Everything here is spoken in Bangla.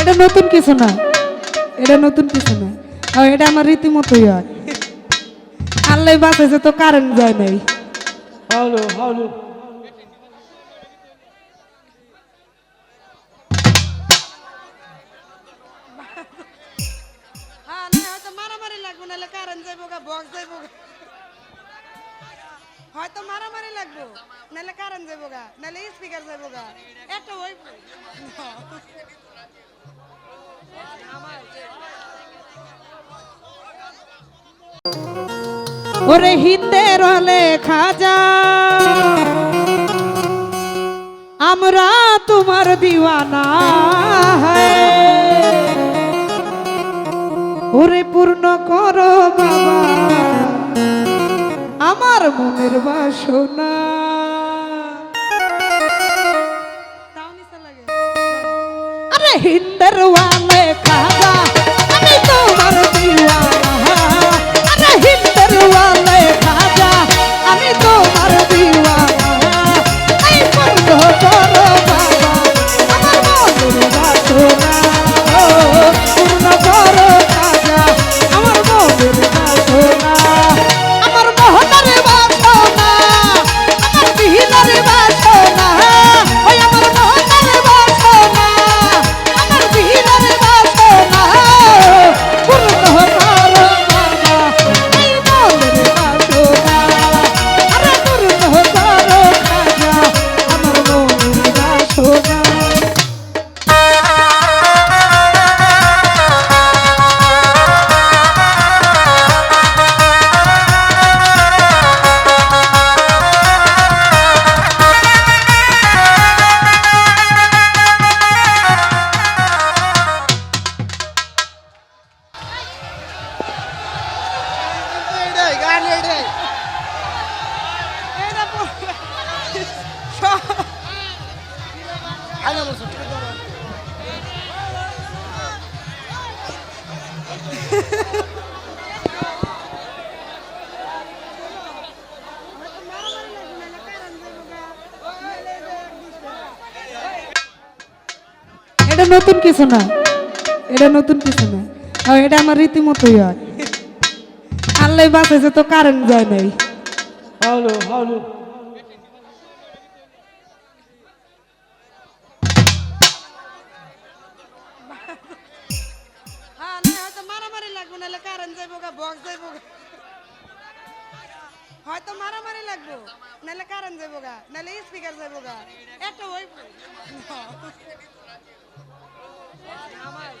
এটা নতুন কিছু না। এটা নতুন কিছু না। এটা আমার রীতিমতোই হয়। আল্লাহ বাঁচাইছে তো কারেন্ট যায় নাই। হ্যালো হ্যালো হ্যাঁ হয়তো মারামারি লাগবে নাহলে কারেন্ট যাইবো গা বক্স যাইবো গা। হয়তো মারামারি লাগবো নাহলে কারেন্ট যাইবো গা নাহলে স্পিকার যাইবো গা। একটা ওই ওরে হিন্দের হলে খাজা। আমরা তোমার দিওয়ানা। ওরে পূর্ণ করো বাবা, আমার মনের বাসনা। আরে হিন্দের এটা নতুন কিছু না। এটা নতুন কিছু না। আর এটা আমার রীতিমতোই হয়। আল্লাহ বাঁচাইছে তো কারেন্ট যায় নাই। হ্যালো হ্যালো হ্যাঁ হয়তো মারামারি লাগবে নাহলে কারেন্ট যাইবো গা বক্স যাইবো গা। হয়তো মারামারি লাগবো নাহলে স্পিকার যাইবো গা একটা ওই Calma aí,